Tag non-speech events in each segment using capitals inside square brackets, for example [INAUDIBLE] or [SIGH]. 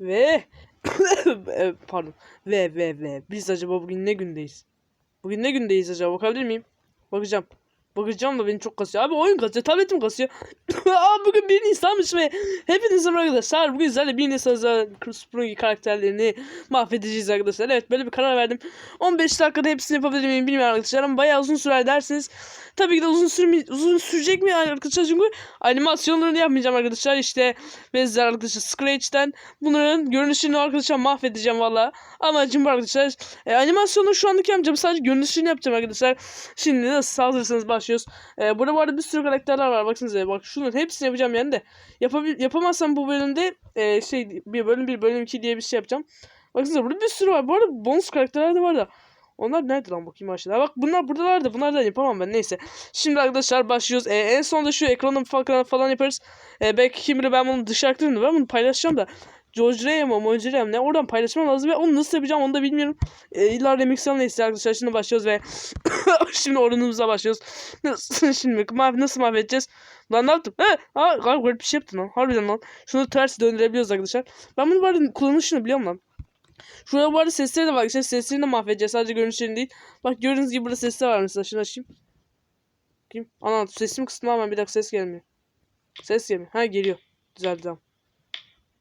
Ve [COUGHS] e, pardon. Ve ve ve biz acaba bugün ne gündeyiz? Bugün ne gündeyiz acaba bakabilir miyim? Bakacağım. Bakacağım da beni çok kasıyor. Abi oyun kasıyor, tabletim kasıyor. [COUGHS] Abi bugün 1 Nisan'mış ve hepinize merhaba arkadaşlar. Bugün sizlerle 1 Nisan özel Sprungi karakterlerini mahvedeceğiz arkadaşlar. Evet böyle bir karar verdim. 15 dakikada hepsini yapabilir miyim bilmiyorum arkadaşlar ama bayağı uzun sürer derseniz. Tabii ki de uzun, sürmi uzun sürecek mi arkadaşlar çünkü animasyonlarını yapmayacağım arkadaşlar. İşte benzer arkadaşlar Scratch'ten bunların görünüşünü arkadaşlar mahvedeceğim valla. Amacım bu arkadaşlar. E, animasyonu şu andaki yapacağım sadece görünüşünü yapacağım arkadaşlar. Şimdi nasıl hazırsanız başlıyoruz. E, burada bu arada bir sürü karakterler var. Baksanıza bak şunun hepsini yapacağım yani de. Yapabil yapamazsam bu bölümde e, şey bir bölüm bir bölüm iki diye bir şey yapacağım. Baksanıza burada bir sürü var. Bu arada bonus karakterler de var da. Onlar nerede lan bakayım aşağıda. Bak bunlar buradalar da bunlardan yapamam ben neyse. Şimdi arkadaşlar başlıyoruz. E, en sonunda şu ekranı falan, falan yaparız. E, belki kim bilir ben bunu dışarı aktırdım. Ben bunu paylaşacağım da. Mı George Ray ne oradan paylaşmam lazım ve onu nasıl yapacağım onu da bilmiyorum. E, illa remix falan neyse arkadaşlar şimdi başlıyoruz ve [COUGHS] şimdi oranımıza başlıyoruz. Nasıl, [LAUGHS] şimdi mah nasıl mahvedeceğiz? Lan ne yaptım? He, ha, garip bir şey yaptın lan. Harbiden lan. Şunu ters döndürebiliyoruz arkadaşlar. Ben bunu bu arada kullanışını biliyorum lan. Şurada bu arada sesleri de var. İşte seslerini de mahvedeceğiz. Sadece görünüşlerini değil. Bak gördüğünüz gibi burada sesler var mesela. Şunu açayım. Kim? Ana sesim kısmı ama bir dakika ses gelmiyor. Ses gelmiyor. Ha geliyor. Güzel tamam.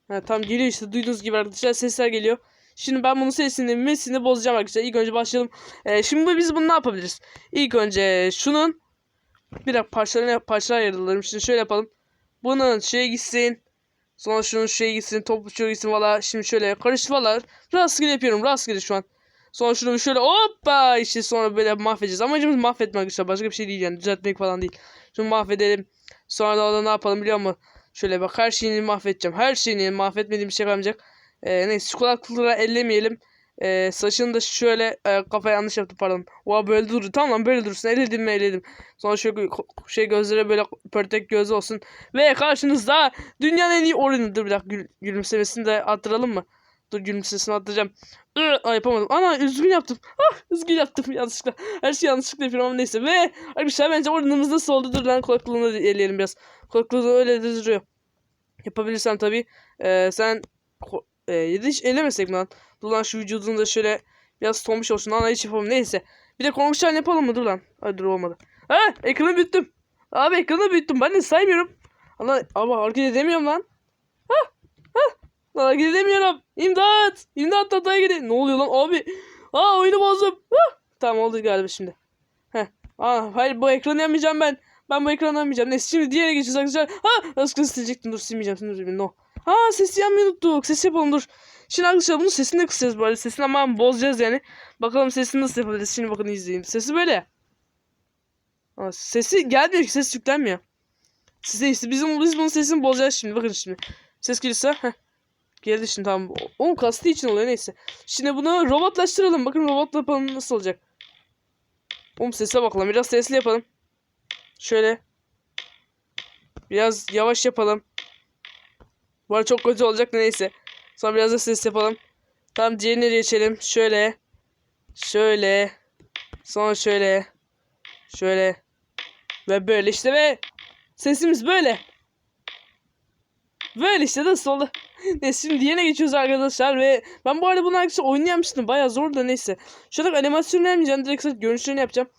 Ha tam geliyor işte duyduğunuz gibi arkadaşlar sesler geliyor. Şimdi ben bunun sesini mesini bozacağım arkadaşlar. İlk önce başlayalım. Ee, şimdi biz bunu ne yapabiliriz? İlk önce şunun bir dakika parçalarına parçalar ayıralım. Şimdi şöyle yapalım. Bunun şey gitsin. Sonra şunun şey gitsin, topu şöyle gitsin valla. Şimdi şöyle karıştı valla. Rastgele yapıyorum, rastgele şu an. Sonra şunu şöyle hoppa işte sonra böyle mahvedeceğiz. Amacımız mahvetmek arkadaşlar. Başka bir şey değil yani. Düzeltmek falan değil. Şunu mahvedelim. Sonra da orada ne yapalım biliyor musun? Şöyle bak her şeyini mahvedeceğim. Her şeyini mahvetmediğim bir şey kalmayacak. Ee, neyse şu kulaklıkları ellemeyelim. Ee, saçını da şöyle e, kafa yanlış yaptım pardon. Oha böyle durdu. Tamam lan böyle dursun. Eledim mi eledim. Sonra şu şey gözlere böyle pörtek göz olsun. Ve karşınızda dünyanın en iyi oyunu. Dur bir dakika gül, gülümsemesini de attıralım mı? Dur gülümsemesini attıracağım. Ay yapamadım. Ana üzgün yaptım. Ah üzgün yaptım yanlışlıkla. Her şey yanlışlıkla yapıyorum ama neyse. Ve arkadaşlar bence oyunumuz nasıl oldu? Dur lan kulaklığını eleyelim biraz. Kulaklığını öyle de duruyor. Yapabilirsem tabii. Ee, sen e, yedi hiç elemesek mi lan? Dur lan şu vücudunu da şöyle biraz tombiş olsun. Ana hiç yapalım. Neyse. Bir de konuşan yapalım mı? Dur lan. Hadi dur olmadı. Ha ekranı büyüttüm. Abi ekranı büyüttüm. Ben de saymıyorum. Allah ama hareket edemiyorum lan. Lan hareket edemiyorum. İmdat. İmdat tataya gidelim. Ne oluyor lan abi? Aa oyunu bozdum. Ha. Tamam oldu galiba şimdi. Heh. Aa hayır bu ekranı yamayacağım ben. Ben bu ekranı yamayacağım. Neyse şimdi diğerine geçeceğiz arkadaşlar. Ha nasıl silecektim. Dur silmeyeceğim. Dur no. Ha sesi yanmayı unuttuk. Ses yapalım dur. Şimdi arkadaşlar bunu sesini de kısacağız böyle. Sesini ama bozacağız yani. Bakalım sesini nasıl yapabiliriz. Şimdi bakın izleyin. Sesi böyle. Aa, sesi gelmiyor ki. Ses yüklenmiyor. Size işte bizim biz bunun sesini bozacağız şimdi. Bakın şimdi. Ses gelirse. Heh. Geldi şimdi tamam. Onun kastı için oluyor neyse. Şimdi bunu robotlaştıralım. Bakın robotla yapalım nasıl olacak. Oğlum sese bakalım. Biraz sesli yapalım. Şöyle. Biraz yavaş yapalım. Bu çok kötü olacak neyse. Sonra biraz da ses yapalım. Tamam diğerine geçelim. Şöyle. Şöyle. Sonra şöyle. Şöyle. Ve böyle işte ve sesimiz böyle. Böyle işte nasıl oldu? [LAUGHS] neyse şimdi diğerine geçiyoruz arkadaşlar ve ben bu arada bunu arkadaşlar oynayamıştım. Bayağı zor da neyse. Şu an animasyonu yapmayacağım. Direkt sadece görünüşlerini yapacağım.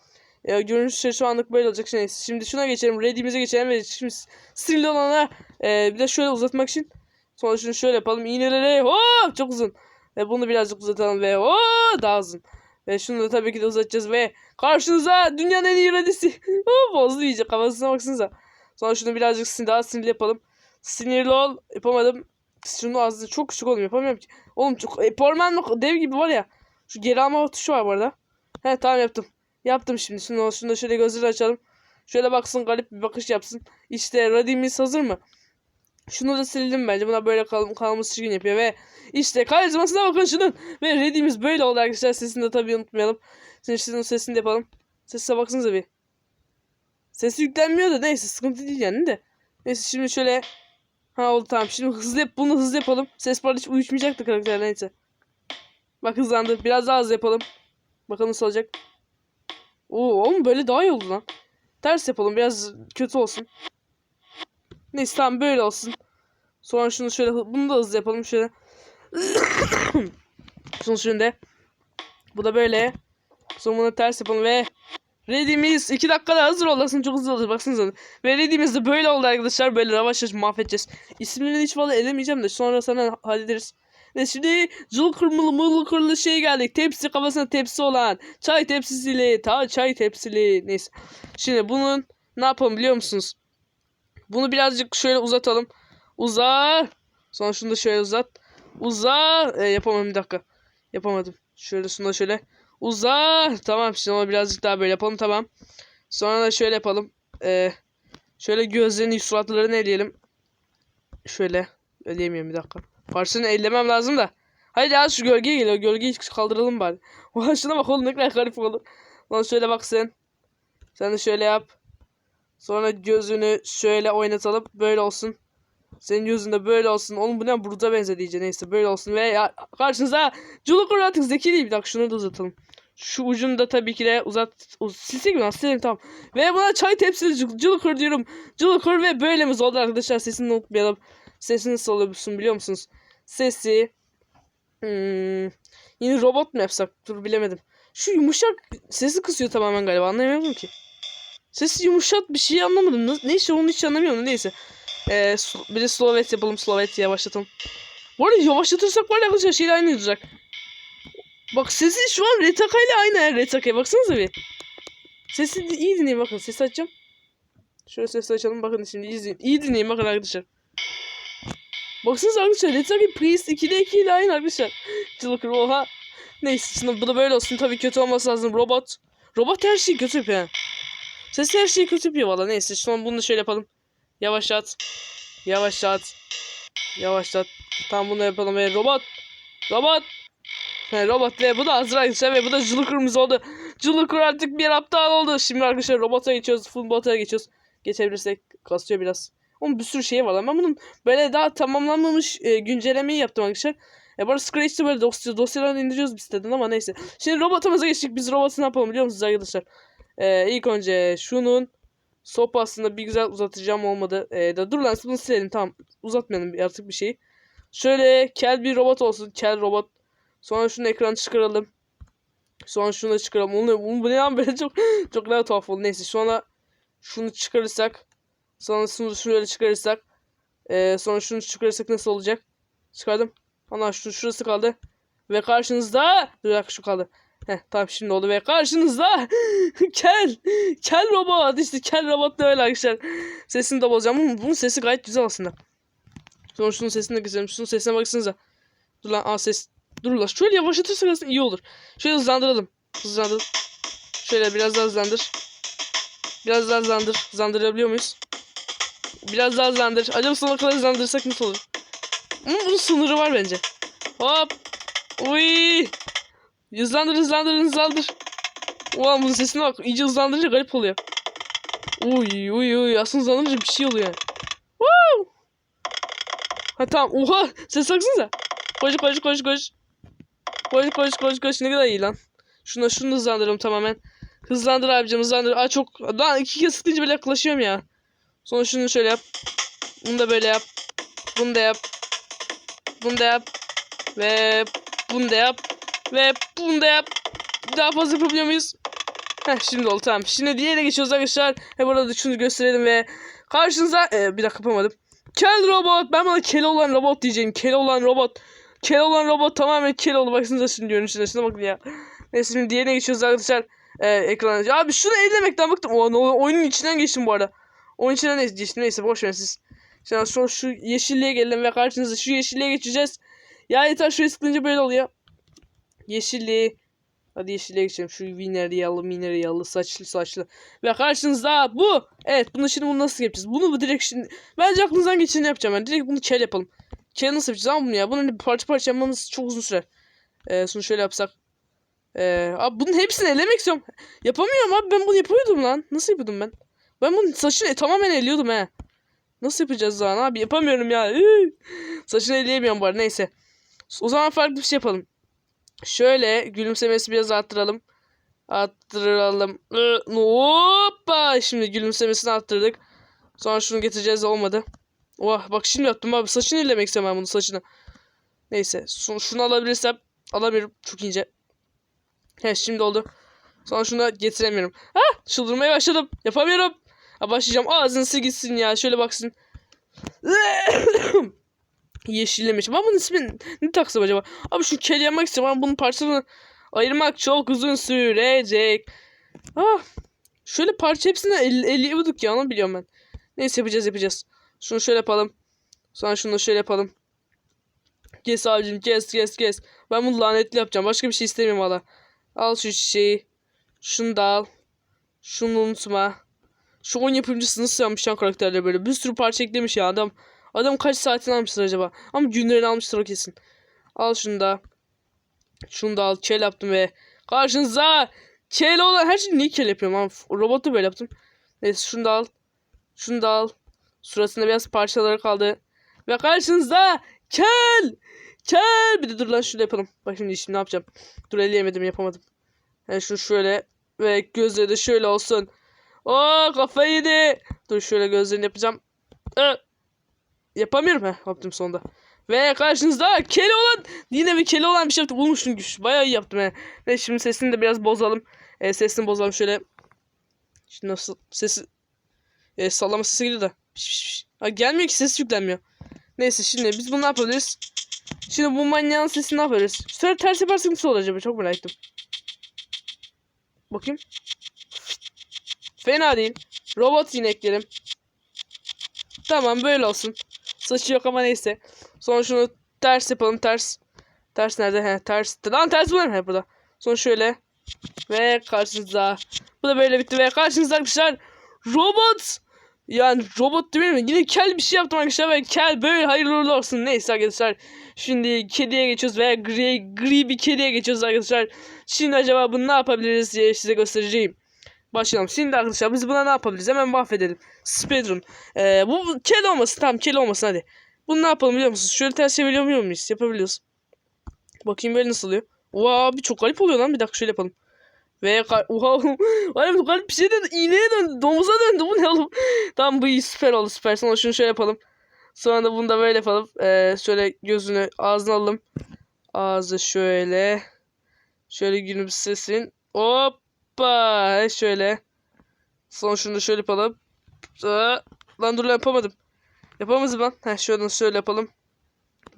Ya görünüşleri şu anlık böyle olacak. Neyse şimdi şuna geçelim. Ready'mize geçelim ve şimdi sinirli olana e, bir de şöyle uzatmak için Sonra şunu şöyle yapalım. İğneleri hop çok uzun. Ve bunu birazcık uzatalım ve hop daha uzun. Ve şunu da tabii ki de uzatacağız ve karşınıza dünyanın en iyi radisi. [LAUGHS] Bozdu iyice kafasına baksanıza. Sonra şunu birazcık daha sinirli yapalım. Sinirli ol. Yapamadım. Şunu az çok küçük oğlum yapamıyorum ki. Oğlum çok e, Portman dev gibi var ya. Şu geri alma tuşu var bu arada. He tamam yaptım. Yaptım şimdi. Şunu, şunu da şöyle gözleri açalım. Şöyle baksın garip bir bakış yapsın. İşte radimiz hazır mı? Şunu da sildim bence. Buna böyle kal kalması çirkin yapıyor ve işte karizmasına bakın şunun. Ve ready'miz böyle oldu arkadaşlar. Sesini de tabii unutmayalım. Şimdi şunun sesini de yapalım. Sesine baksanıza bir. Sesi yüklenmiyor da neyse sıkıntı değil yani de. Neyse şimdi şöyle. Ha oldu tamam. Şimdi hızlı yap bunu hızlı yapalım. Ses var hiç uyuşmayacaktı karakter neyse. Bak hızlandı. Biraz daha hızlı yapalım. Bakalım nasıl olacak. Oo oğlum böyle daha iyi oldu lan. Ters yapalım biraz kötü olsun. Neyse tamam böyle olsun. Sonra şunu şöyle bunu da hızlı yapalım şöyle. [COUGHS] şunu şöyle. Bu da böyle. Sonra bunu ters yapalım ve Ready'miz 2 dakikada hazır olasın çok hızlı olur baksanıza. Ve Ready'miz de böyle oldu arkadaşlar. Böyle yavaş yavaş mahvedeceğiz. İsimlerini hiç vallahi elemeyeceğim de sonra sana hallederiz. Ve şimdi cıl kırmızı mırlı kırlı şey geldik. Tepsi kafasında tepsi olan. Çay tepsisiyle. Ta çay tepsili. Neyse. Şimdi bunun ne yapalım biliyor musunuz? Bunu birazcık şöyle uzatalım. Uza. Sonra şunu da şöyle uzat. Uza. E, yapamadım bir dakika. Yapamadım. Şöyle şunu da şöyle. Uza. Tamam şimdi onu birazcık daha böyle yapalım tamam. Sonra da şöyle yapalım. Ee, şöyle gözlerini suratlarını eleyelim. Şöyle. Eleyemiyorum bir dakika. Parçasını ellemem lazım da. Hayır ya şu gölgeye geliyor. Gölgeyi kaldıralım bari. [LAUGHS] Ulan şuna bak oğlum ne kadar garip olur. Lan şöyle bak sen. Sen de şöyle yap. Sonra gözünü şöyle oynatalım. Böyle olsun. Senin yüzünde böyle olsun. Oğlum bu ne burada benzedi iyice. Neyse böyle olsun. Ve ya, karşınıza Culukur artık zeki değil. Bir dakika şunu da uzatalım. Şu ucunu da tabii ki de uzat. Uz silsek mi lan? Silelim tamam. Ve buna çay tepsili Cul- Culukur diyorum. Culukur ve böylemiz oldu arkadaşlar. Sesini unutmayalım. Sesini nasıl oluyorsun biliyor musunuz? Sesi. Hmm, yine robot mu yapsak? Dur bilemedim. Şu yumuşak sesi kısıyor tamamen galiba. Anlayamıyorum ki. Sesi yumuşat bir şey anlamadım. Ne, neyse onu hiç anlamıyorum. Neyse. Ee, bir de slovet yapalım. Slovet yavaşlatalım. Bu arada yavaşlatırsak var ya arkadaşlar şeyle aynı olacak. Bak sesi şu an Retaka ile aynı her Retaka'ya baksanıza bir. Sesi iyi dinleyin bakın. Sesi açacağım. Şöyle sesi açalım bakın şimdi iyi dinleyin. İyi dinleyin bakın arkadaşlar. Baksanıza arkadaşlar Retaka Priest 2'de 2 ile aynı arkadaşlar. [LAUGHS] Çılıkır oha. Neyse şimdi bu da böyle olsun. Tabii kötü olması lazım. Robot. Robot her şeyi kötü yapıyor. Sesi her şeyi kötü yapıyor valla. Neyse an bunu da şöyle yapalım. Yavaşlat. Yavaşlat. Yavaşlat. Tamam bunu yapalım ve robot. Robot. He, robot ve bu da arkadaşlar ve bu da Julukur'umuz oldu. Julukur artık bir aptal oldu. Şimdi arkadaşlar robota geçiyoruz. Full bota geçiyoruz. Geçebilirsek kasıyor biraz. Onun bir sürü şey var. Ben bunun böyle daha tamamlanmamış e, güncellemeyi yaptım arkadaşlar. E bu arada Scratch'te böyle dosya, dosyalarını indiriyoruz biz siteden ama neyse. Şimdi robotumuza geçtik. Biz robotu ne yapalım biliyor musunuz arkadaşlar? E, ilk önce şunun sopasını bir güzel uzatacağım olmadı. E, da dur lan bunu silelim tamam. Uzatmayalım artık bir şeyi. Şöyle kel bir robot olsun. Kel robot. Sonra şunu ekranı çıkaralım. Sonra şunu da çıkaralım. Onu, onu bu ne lan böyle çok çok daha tuhaf oldu. Neyse sonra şunu çıkarırsak. Sonra şunu şöyle çıkarırsak. Ee, sonra şunu çıkarırsak nasıl olacak? Çıkardım. Ana şu şurası kaldı. Ve karşınızda bir dakika şu kaldı. Heh tamam şimdi oldu ve karşınızda [LAUGHS] kel kel robot işte kel robot da öyle arkadaşlar. Sesini de bozacağım. Bunun, bunun sesi gayet güzel aslında. Sonra şunun sesini de kısayım. Şunun sesine baksanıza. Dur lan aa ses. Dur lan şöyle yavaşlatırsak aslında iyi olur. Şöyle hızlandıralım. Hızlandır. Şöyle biraz daha hızlandır. Biraz daha hızlandır. Hızlandırabiliyor muyuz? Biraz daha hızlandır. Acaba sonuna kadar hızlandırırsak nasıl olur? Ama bunun sınırı var bence. Hop. Uy. Hızlandır hızlandır hızlandır. Ulan bunun sesine bak. İyice hızlandırınca garip oluyor. Uy uy uy. Aslında hızlandırınca bir şey oluyor yani. Woo! Ha tamam. Oha. Ses baksanıza. Koş koş koş koş. Koş koş koş koş. Ne kadar iyi lan. Şuna şunu hızlandıralım tamamen. Hızlandır abicim hızlandır. Aa çok. Lan iki kez sıkınca böyle yaklaşıyorum ya. Sonra şunu şöyle yap. Bunu da böyle yap. Bunu da yap. Bunu da yap. Ve bunu da yap. Ve bunu da yap. Daha fazla yapabiliyor muyuz? Heh şimdi oldu tamam. Şimdi diğerine geçiyoruz arkadaşlar. He burada da şunu gösterelim ve karşınıza ee, bir dakika yapamadım. Kel robot. Ben bana kel olan robot diyeceğim. Kel olan robot. Kel olan robot tamamen kel oldu. Baksanıza şimdi görünüşüne. Şuna bakın ya. Neyse şimdi diğerine geçiyoruz arkadaşlar. Ee, ekrana. Abi şunu ellemekten bıktım. O, oyunun içinden geçtim bu arada. Oyunun içinden geçtim. Neyse boş verin siz. Şimdi sonra şu yeşilliğe gelelim ve karşınıza şu yeşilliğe geçeceğiz. Ya yeter şuraya sıkılınca böyle oluyor. Yeşilliği. Hadi yeşilliğe geçelim. Şu winner yalı miner yalı saçlı saçlı. Ve karşınızda bu. Evet bunu şimdi bunu nasıl yapacağız? Bunu bu direkt şimdi. Bence aklınızdan geçeni yapacağım ben. Direkt bunu kel yapalım. Kel nasıl yapacağız ama bunu ya? Bunu hani parça parça yapmamız çok uzun sürer. Ee, şunu şöyle yapsak. Ee, abi bunun hepsini elemek istiyorum. Yapamıyorum abi ben bunu yapıyordum lan. Nasıl yapıyordum ben? Ben bunun saçını e, tamamen eliyordum he. Nasıl yapacağız lan abi? Yapamıyorum ya. Saçını eleyemiyorum bari neyse. O zaman farklı bir şey yapalım. Şöyle gülümsemesi biraz arttıralım. Arttıralım. Hoppa. Şimdi gülümsemesini arttırdık. Sonra şunu getireceğiz olmadı. Oh bak şimdi yaptım abi. Saçını ellemek istemem ben bunu saçını. Neyse. Şunu alabilirsem alamıyorum. Çok ince. He şimdi oldu. Sonra şunu da getiremiyorum. Ha çıldırmaya başladım. Yapamıyorum. Ha, başlayacağım. Ağzını gitsin ya. Şöyle baksın. [COUGHS] Yeşillemiş. Ben bunun ismini ne taksam acaba? Abi şu kel yapmak istiyorum ama bunun parçalarını ayırmak çok uzun sürecek. Ah. Şöyle parça hepsini el, elliyorduk ya onu biliyorum ben. Neyse yapacağız yapacağız. Şunu şöyle yapalım. Sonra şunu şöyle yapalım. Kes abicim kes kes kes. Ben bunu lanetli yapacağım. Başka bir şey istemiyorum valla. Al şu çiçeği. Şunu da al. Şunu unutma. Şu oyun yapımcısı nasıl yapmış ya karakterleri böyle. Bir sürü parça eklemiş ya adam. Adam kaç saatini almıştır acaba? Ama günlerini almıştır o kesin. Al şunu da. Şunu da al. Kel yaptım ve karşınıza kel olan her şeyi niye kel yapıyorum ama robotu böyle yaptım. Neyse şunu da al. Şunu da al. Suratında biraz parçaları kaldı. Ve karşınızda kel. Kel. Bir de dur lan şunu yapalım. Bak şimdi işim ne yapacağım. Dur eleyemedim yapamadım. Yani şunu şöyle. Ve gözleri de şöyle olsun. Oo kafayı yedi. Dur şöyle gözlerini yapacağım. Ee, yapamıyorum. Heh, yaptım sonunda. Ve karşınızda keli olan yine bir keli olan bir şey yaptım. Bulmuştum güç. Bayağı iyi yaptım he. Ve şimdi sesini de biraz bozalım. E, sesini bozalım şöyle. Şimdi nasıl sesi e, sallama sesi geliyor da. Ha, gelmiyor ki ses yüklenmiyor. Neyse şimdi biz bunu ne yapabiliriz? Şimdi bu manyağın sesini ne yapabiliriz? Şöyle ters yaparsak nasıl olur acaba? Çok merak ettim. Bakayım. Fena değil. Robot yine ekleyelim. Tamam böyle olsun. Saçı yok ama neyse. Sonra şunu ters yapalım ters. Ters nerede? He ters. Lan ters bulalım. He burada. Sonra şöyle. Ve karşınızda. Bu da böyle bitti ve karşınızda arkadaşlar. Robot. Yani robot değil mi? Yine kel bir şey yaptım arkadaşlar ve kel böyle hayırlı uğurlu olsun. Neyse arkadaşlar. Şimdi kediye geçiyoruz ve gri, gri bir kediye geçiyoruz arkadaşlar. Şimdi acaba bunu ne yapabiliriz diye size göstereceğim. Başlayalım. Şimdi arkadaşlar biz buna ne yapabiliriz? Hemen mahvedelim. Speedrun. Ee, bu kel olmasın. Tamam kel olmasın hadi. Bunu ne yapalım biliyor musunuz? Şöyle ters çevirebiliyor muyuz? Yapabiliyoruz. Bakayım böyle nasıl oluyor. Oha bir çok garip oluyor lan. Bir dakika şöyle yapalım. Ve oha oğlum [LAUGHS] garip bir şey döndü. İğneye döndü. Domuza döndü. Bu ne oğlum? tamam bu iyi süper oldu süper. Sonra şunu şöyle yapalım. Sonra da bunu da böyle yapalım. Ee, şöyle gözünü ağzına alalım. Ağzı şöyle. Şöyle gülümsesin. Hoppa. Şöyle. Sonra şunu da şöyle yapalım. Aa, lan dur lan yapamadım. Yapamadım lan. Heh şöyle şöyle yapalım.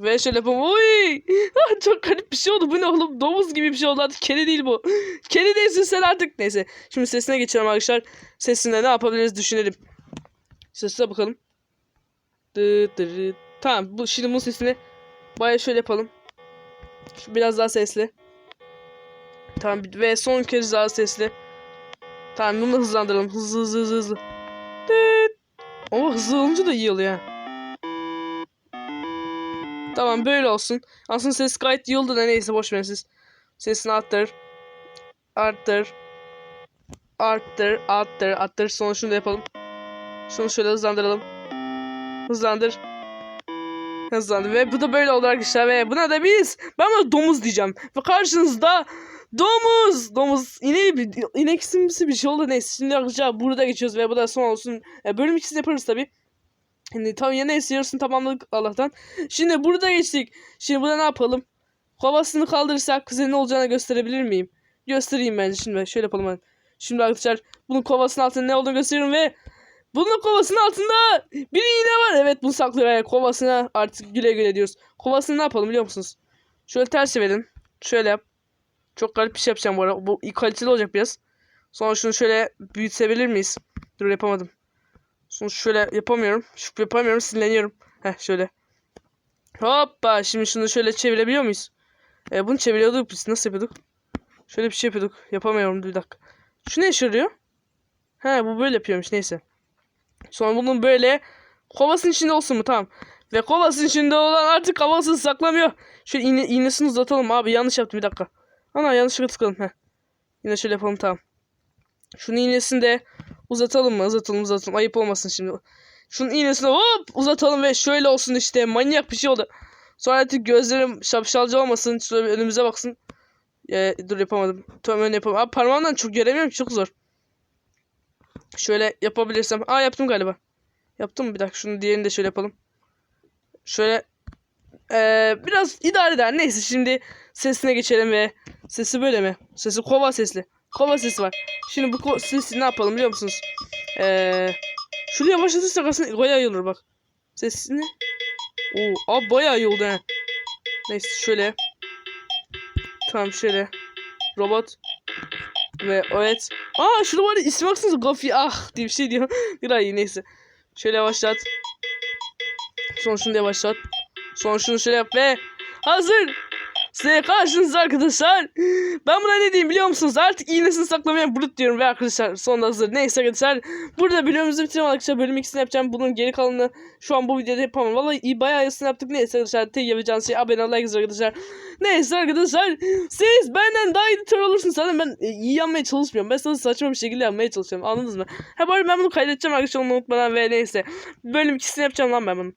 Ve şöyle yapalım. Oy! [LAUGHS] Çok garip bir şey oldu. Bu ne oğlum? Domuz gibi bir şey oldu. Artık kedi değil bu. [GASPS] Kedi değilsin sen artık. Neyse. Şimdi sesine geçelim arkadaşlar. Sesinde ne yapabiliriz düşünelim. Sesine bakalım. Dı. Tamam. Bu, şimdi bunun sesini baya şöyle yapalım. Biraz daha sesli. Tamam. Ve son kez daha sesli. Tamam bunu hızlandıralım. Hızlı hızlı hızlı hızlı. Ama hızlı olunca da iyi oluyor. Tamam böyle olsun. Aslında ses gayet iyi oldu da neyse boş verin siz. Sesini arttır. Arttır. Arttır. Arttır. Arttır. Sonra şunu da yapalım. Şunu şöyle hızlandıralım. Hızlandır. Hızlandır. Ve bu da böyle oldu arkadaşlar. Ve buna da biz ben buna domuz diyeceğim. Ve karşınızda domuz. Domuz. İne, bir- ineksimsi bir şey oldu. Neyse şimdi arkadaşlar burada geçiyoruz. Ve bu da son olsun. E, bölüm ikisini yaparız tabi. Şimdi tam ya neyse yarısını tamamladık Allah'tan. Şimdi burada geçtik. Şimdi burada ne yapalım? Kovasını kaldırırsak kıza ne olacağını gösterebilir miyim? Göstereyim bence şimdi. Şöyle yapalım ben. Şimdi arkadaşlar bunun kovasının altında ne olduğunu gösteriyorum ve bunun kovasının altında bir iğne var. Evet bunu saklıyor. Yani kovasına artık güle güle diyoruz. Kovasını ne yapalım biliyor musunuz? Şöyle ters çevirin. Şöyle yap. Çok garip bir şey yapacağım bu arada. Bu kaliteli olacak biraz. Sonra şunu şöyle büyütebilir miyiz? Dur yapamadım. Şunu şöyle yapamıyorum. Şu yapamıyorum sinirleniyorum. Heh şöyle. Hoppa şimdi şunu şöyle çevirebiliyor muyuz? E, bunu çeviriyorduk biz. Nasıl yapıyorduk? Şöyle bir şey yapıyorduk. Yapamıyorum bir dakika. Şu ne işe yarıyor? He bu böyle yapıyormuş neyse. Sonra bunun böyle kovasının içinde olsun mu? Tamam. Ve kovasının içinde olan artık havasını saklamıyor. Şöyle iğne, iğnesini uzatalım abi. Yanlış yaptım bir dakika. Ana yanlışlıkla tıkladım. Heh. Yine şöyle yapalım tamam. Şunun iğnesini de uzatalım mı? Uzatalım uzatalım. Ayıp olmasın şimdi. Şunun iğnesini hop uzatalım ve şöyle olsun işte. Manyak bir şey oldu. Sonra artık gözlerim şapşalca olmasın. Şöyle bir önümüze baksın. Ee, dur yapamadım. Tamam öyle yapamadım. Abi parmağımdan çok göremiyorum. Çok zor. Şöyle yapabilirsem. Aa yaptım galiba. Yaptım mı? Bir dakika şunu diğerini de şöyle yapalım. Şöyle eee, biraz idare eder. Neyse şimdi sesine geçelim ve sesi böyle mi? Sesi kova sesli. Kova sesi var. Şimdi bu sesi ne yapalım biliyor musunuz? Eee şuraya yavaşlatırsak aslında bayağı iyi bak. Sesini. Oo, abi bayağı iyi oldu he. Neyse şöyle. Tamam şöyle. Robot. Ve evet. Aa şurada var ismi baksanıza Gafi ah diye bir şey diyor. [LAUGHS] Biraz iyi neyse. Şöyle yavaşlat. Sonra şunu da yavaşlat. Şunu şöyle yap ve hazır. Size karşınızda arkadaşlar. Ben buna ne diyeyim biliyor musunuz? Artık iğnesini saklamayan brut diyorum ve arkadaşlar sonunda hazır. Neyse arkadaşlar. Burada bölümümüzü bitirelim arkadaşlar. Bölüm ikisini yapacağım. Bunun geri kalanını şu an bu videoda yapamam. Vallahi iyi bayağı iyisini yaptık. Neyse arkadaşlar. Tek yapacağınız şey abone olmayı arkadaşlar. Neyse arkadaşlar. Siz benden daha iyi editör olursunuz. Zaten ben e, iyi yapmaya çalışmıyorum. Ben sadece saçma bir şekilde yapmaya çalışıyorum. Anladınız mı? Ha arada ben bunu kaydedeceğim arkadaşlar onu unutmadan ve neyse. Bölüm ikisini yapacağım lan ben bunu.